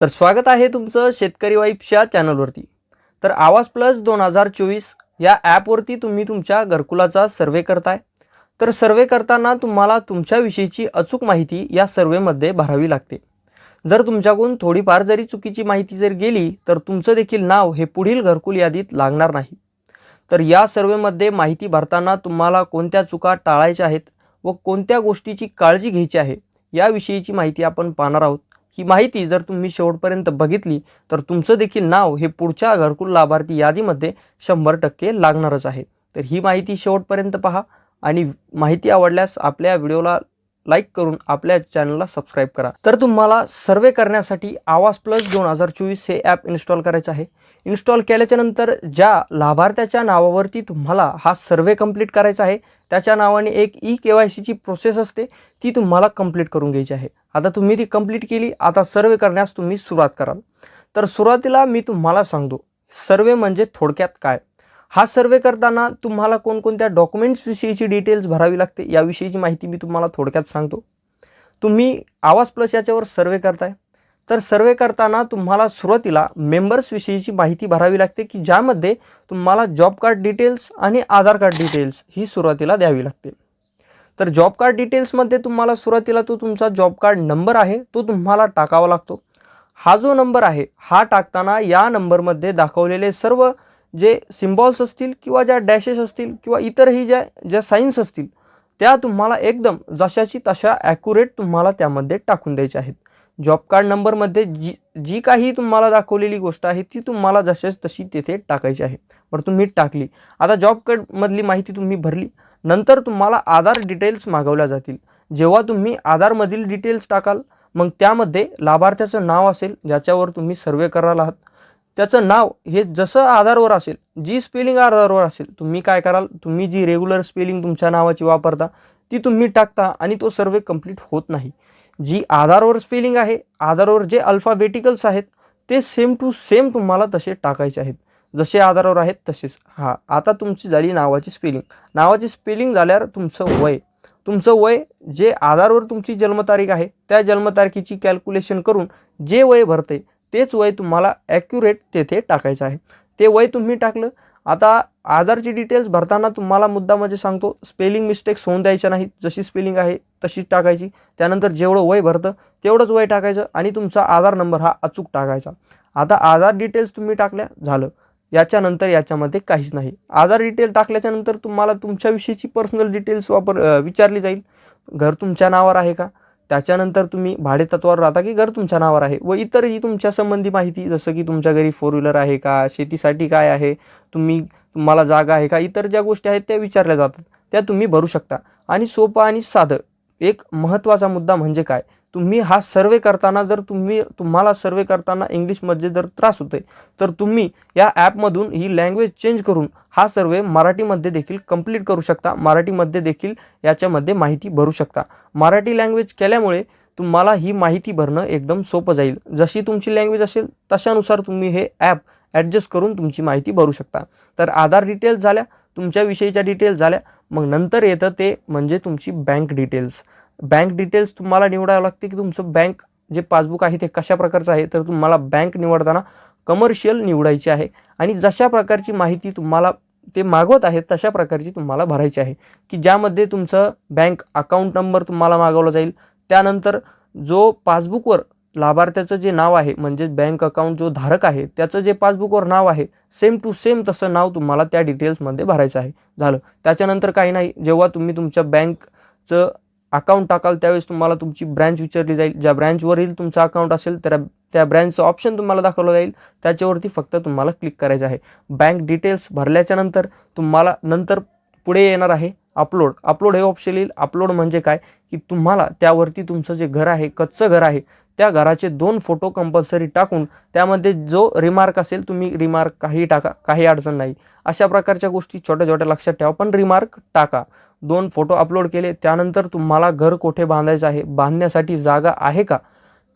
तर स्वागत आहे तुमचं शेतकरी वाईफच्या चॅनलवरती. तर आवाज प्लस दोन हजार चोवीस या ॲपवरती तुम्ही तुमच्या घरकुलाचा सर्वे करताय. तर सर्वे करताना तुम्हाला तुमच्याविषयीची अचूक माहिती या सर्वेमध्ये भरावी लागते. जर तुमच्याकडून थोडीफार जरी चुकीची माहिती जर गेली तर तुमचं देखील नाव हे पुढील घरकुल यादीत लागणार नाही. तर या सर्वेमध्ये माहिती भरताना तुम्हाला कोणत्या चुका टाळायच्या आहेत व कोणत्या गोष्टीची काळजी घ्यायची आहे याविषयीची माहिती आपण पाहणार आहोत. ही माहिती जर तुम्ही शेवटपर्यंत बघितली तर तुमचं देखील नाव हे पुढच्या घरकुल लाभार्थी यादीमध्ये शंभर टक्के लागणारच आहे. तर ही माहिती शेवटपर्यंत पहा आणि माहिती आवडल्यास आपल्या व्हिडिओला लाईक करून आपल्या चॅनलला सबस्क्राईब करा. तर तुम्हाला सर्वे करण्यासाठी आवाज प्लस दोन हजार चोवीस हे ॲप इन्स्टॉल करायचं आहे. इन्स्टॉल केल्याच्यानंतर ज्या लाभार्थ्याच्या नावावरती तुम्हाला हा सर्वे कंप्लीट करायचा आहे त्याच्या नावाने एक ई के वाय सीची प्रोसेस असते ती तुम्हाला कंप्लीट करून घ्यायची आहे. आता तुम्ही ती कंप्लीट केली आता सर्वे करण्यास तुम्ही सुरुवात कराल. तर सुरुवातीला मी तुम्हाला सांगतो सर्वे म्हणजे थोडक्यात काय? हा सर्वे करताना तुम्हाला कोणकोणत्या डॉक्युमेंट्सविषयीची डिटेल्स भरावी लागते याविषयीची माहिती मी तुम्हाला थोडक्यात सांगतो. तुम्ही आवाज प्लस याच्यावर सर्वे करताय. तर सर्वे करताना तुम्हाला सुरुवातीला मेंबर्सविषयीची माहिती भरावी लागते की ज्यामध्ये तुम्हाला जॉब कार्ड डिटेल्स आणि आधार कार्ड डिटेल्स ही सुरुवातीला द्यावी लागते. तर जॉब कार्ड डिटेल्समध्ये तुम्हाला सुरुवातीला तो तुमचा जॉब कार्ड नंबर आहे तो तुम्हाला टाकावा लागतो. हा जो नंबर आहे हा टाकताना या नंबरमध्ये दाखवलेले सर्व जे सिम्बॉल्स असतील किंवा ज्या डॅशेस असतील किंवा इतरही ज्या ज्या साईन्स असतील त्या तुम्हाला एकदम जशाची तशा ॲक्युरेट तुम्हाला त्यामध्ये टाकून द्यायच्या आहेत. जॉब कार्ड नंबरमध्ये जी जी काही तुम्हाला दाखवलेली गोष्ट आहे ती तुम्हाला जशाच तशी तेथे टाकायची आहे. बरं तुम्ही टाकली. आता जॉब कार्डमधली माहिती तुम्ही भरली. नंतर तुम्हाला आधार डिटेल्स मागवल्या जातील. जेव्हा तुम्ही आधारमधील डिटेल्स टाकाल मग त्यामध्ये लाभार्थ्याचं नाव असेल ज्याच्यावर तुम्ही सर्वे कराल आहात. त्याचं नाव हे जसं आधारवर असेल जी स्पेलिंग आधारवर असेल तुम्ही काय कराल? तुम्ही जी रेग्युलर स्पेलिंग तुमच्या नावाची वापरता ती तुम्ही टाकता आणि तो सर्वे कंप्लीट होत नाही. जी आधारवर स्पेलिंग आहे आधारवर जे अल्फाबेटिकल्स आहेत ते सेम टू सेम तुम्हाला तसे टाकायचे आहेत. जसे आधारावर आहेत तसेच. हां आता तुमची झाली नावाची स्पेलिंग नावाची स्पेलिंग झाल्यावर तुमचं वय. तुमचं वय जे आधारवर तुमची जन्मतारीख आहे त्या जन्मतारखेची कॅल्क्युलेशन करून जे वय भरते तेच वय तुम्हाला ॲक्युरेट तेथे टाकायचं आहे. ते वय तुम्ही टाकलं. आता आधारची डिटेल्स भरताना तुम्हाला मुद्दा म्हणजे सांगतो स्पेलिंग मिस्टेक्स होऊन द्यायच्या नाहीत. जशी स्पेलिंग आहे तशीच टाकायची. त्यानंतर जेवढं वय भरतं तेवढंच वय टाकायचं आणि तुमचा आधार नंबर हा अचूक टाकायचा. आता आधार डिटेल्स तुम्ही टाकल्या झालं. याच्यानंतर याच्यामध्ये काहीच नाही. आधार डिटेल टाकल्याच्यानंतर तुम्हाला तुमच्याविषयीची पर्सनल डिटेल्स वापर विचारली जाईल. घर तुमच्या नावावर आहे का? त्याच्यानंतर तुम्ही भाडेतत्वावर राहता की घर तुमच्या नावावर आहे? व इतरही तुमच्या संबंधी माहिती जसं की तुमच्या घरी फोर व्हीलर आहे का? शेतीसाठी काय आहे? तुम्ही तुम्हाला जागा आहे का? इतर ज्या गोष्टी आहेत त्या विचारल्या जातात. त्या तुम्ही भरू शकता. आणि सोपं आणि साधं एक महत्त्वाचा मुद्दा म्हणजे काय? तुम्ही हा सर्वे करताना जर तुम्ही तुम्हाला सर्वे करताना इंग्लिशमध्ये जर त्रास होतोय तर तुम्ही या ॲपमधून ही लँग्वेज चेंज करून हा सर्वे मराठीमध्ये देखील कंप्लीट करू शकता. मराठीमध्ये देखील याच्यामध्ये माहिती भरू शकता. मराठी लँग्वेज केल्यामुळे तुम्हाला ही माहिती भरणं एकदम सोपं जाईल. जशी तुमची लँग्वेज असेल तशानुसार तुम्ही हे ॲप ॲडजस्ट करून तुमची माहिती भरू शकता. तर आधार डिटेल्स झाल्या तुमच्याविषयीच्या डिटेल्स झाल्या मग नंतर येतं ते म्हणजे तुमची बँक डिटेल्स बँक डिटेल्स तुम्हाला निवडावं लागते की तुमचं बँक जे पासबुक आहे ते कशा प्रकारचं आहे तर तुम्हाला बँक निवडताना कमर्शियल निवडायची आहे. आणि जशा प्रकारची माहिती तुम्हाला ते मागवत आहेत तशा प्रकारची तुम्हाला भरायची आहे. की ज्यामध्ये तुमचं बँक अकाउंट नंबर तुम्हाला मागवला जाईल. त्यानंतर जो पासबुकवर लाभार्थ्याचं जे नाव आहे म्हणजे बँक अकाउंट जो धारक आहे त्याचं जे पासबुकवर नाव आहे सेम टू सेम तसं नाव तुम्हाला त्या डिटेल्समध्ये भरायचं आहे. झालं. त्याच्यानंतर काही नाही. जेव्हा तुम्ही तुमच्या बँकचं अकाउंट टाकाल त्यावेळेस तुम्हाला तुमची ब्रँच विचारली जाईल. ज्या ब्रँचवरील तुमचं अकाउंट असेल तर त्या ब्रँचचं ऑप्शन तुम्हाला दाखवलं जाईल. त्याच्यावरती फक्त तुम्हाला क्लिक करायचं आहे. बँक डिटेल्स भरल्याच्या नंतर तुम्हाला नंतर पुढे येणार आहे अपलोड अपलोड हे ऑप्शन येईल. अपलोड म्हणजे काय? की तुम्हाला त्यावरती तुमचं जे घर आहे कच्चं घर आहे त्या घराचे दोन फोटो कंपल्सरी टाकून त्यामध्ये जो रिमार्क असेल तुम्ही रिमार्क काही टाका काही अडचण नाही. अशा प्रकारच्या गोष्टी छोट्या छोट्या लक्षात ठेवा पण रिमार्क टाका. दोन फोटो अपलोड केले. त्यानंतर तुम्हाला घर कोठे बांधायचं आहे? बांधण्यासाठी जागा आहे का?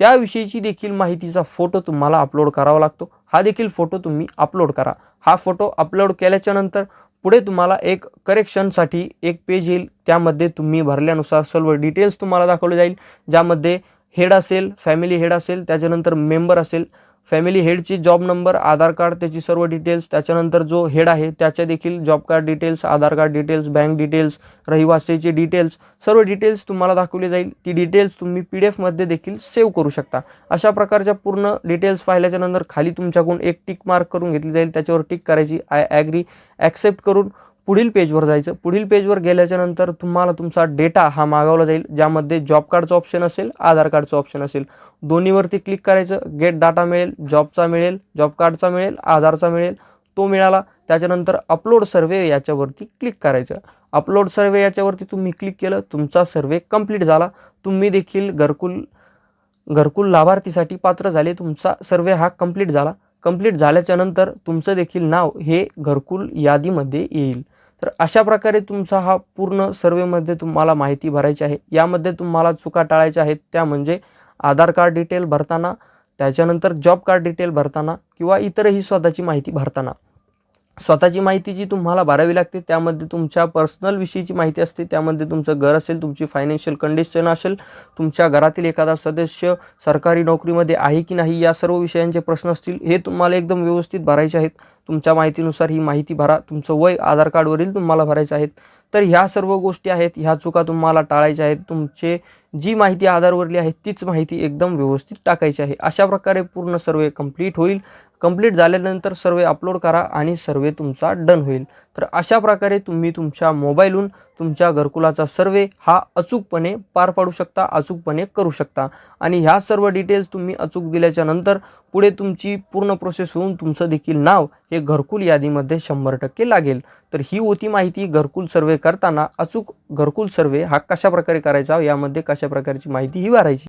त्याविषयीची देखील माहितीचा फोटो तुम्हाला अपलोड करावा लागतो. हा देखील फोटो तुम्ही अपलोड करा. हा फोटो अपलोड केल्याच्यानंतर पुढे तुम्हाला एक करेक्शनसाठी एक पेज येईल. त्यामध्ये तुम्ही भरल्यानुसार सर्व डिटेल्स तुम्हाला दाखवले जाईल. ज्यामध्ये हेड असेल फॅमिली हेड असेल त्याच्यानंतर मेंबर असेल फॅमिली हेडची जॉब नंबर आधार कार्ड त्याची सर्व डिटेल्स त्याच्यानंतर जो हेड आहे त्याच्या देखील job card details Aadhaar card details bank details रहिवासीचे details सर्व डिटेल्स तुम्हाला दाखवली जाईल. ती डिटेल्स तुम्ही पी डी एफमध्ये देखील सेव्ह करू शकता. अशा प्रकारच्या पूर्ण डिटेल्स पाहिल्याच्यानंतर खाली तुमच्याकडून एक टिक मार्क करून घेतली जाईल. त्याच्यावर टिक करायची. आय ॲग्री ॲक्सेप्ट करून पुढील पेजवर जायचं. पुढील पेजवर गेल्याच्यानंतर तुम्हाला तुमचा डेटा हा मागवला जाईल ज्यामध्ये जॉब कार्डचं ऑप्शन असेल आधार कार्डचं ऑप्शन असेल. दोन्हीवरती क्लिक करायचं. गेट डाटा मिळेल जॉबचा मिळेल जॉब कार्डचा मिळेल आधारचा मिळेल तो मिळाला. त्याच्यानंतर अपलोड सर्वे याच्यावरती क्लिक करायचं. अपलोड सर्वे याच्यावरती तुम्ही क्लिक केलं तुमचा सर्वे कंप्लीट झाला. तुम्ही देखील घरकुल घरकुल लाभार्थीसाठी पात्र झाले तुमचा सर्वे हा कंप्लीट झाला. कंप्लीट झाल्याच्यानंतर तुमचं देखील नाव हे घरकुल यादीमध्ये येईल. तर अशा प्रकारे तुमचा हा पूर्ण सर्वेमध्ये तुम्हाला माहिती भरायची आहे. यामध्ये तुम्हाला चुका टाळायच्या आहेत. त्या म्हणजे आधार कार्ड डिटेल भरताना त्याच्यानंतर जॉब कार्ड डिटेल भरताना किंवा इतरही स्वतःची माहिती भरताना. स्वतःची माहिती जी तुम्हाला भरावी लागते त्यामध्ये तुमच्या पर्सनल विषयीची माहिती असते. त्यामध्ये तुमचं घर असेल तुमची फायनान्शियल कंडिशन असेल तुमच्या घरातील एखादा सदस्य सरकारी नोकरीमध्ये आहे की नाही या सर्व विषयांचे प्रश्न असतील हे तुम्हाला एकदम व्यवस्थित भरायचे आहेत. तुमच्या माहितीनुसार ही माहिती भरा. तुमचं वय आधार कार्डवरील तुम्हाला भरायचं आहेत तर ह्या सर्व गोष्टी आहेत. ह्या चुका तुम्हाला टाळायच्या आहेत. तुमचे जी माहिती आधारवरली आहे तीच माहिती एकदम व्यवस्थित टाकायची आहे. अशा प्रकारे पूर्ण सर्वे कंप्लीट होईल. कंप्लीट झाल्यानंतर सर्वे अपलोड करा आणि सर्वे तुमचा डन होईल. तर अशा प्रकारे तुम्ही तुमच्या मोबाईलहून तुमच्या घरकुलाचा सर्वे हा अचूकपणे पार पाडू शकता अचूकपणे करू शकता. आणि ह्या सर्व डिटेल्स तुम्ही अचूक दिल्याच्या नंतर पुढे तुमची पूर्ण प्रोसेस होऊन तुमचं देखील नाव हे घरकुल यादीमध्ये शंभर टक्के लागेल. तर ही होती माहिती घरकुल सर्वे करताना अचूक घरकुल सर्वे हा कशा प्रकारे करायचा यामध्ये कशा प्रकारची माहिती ही भरायची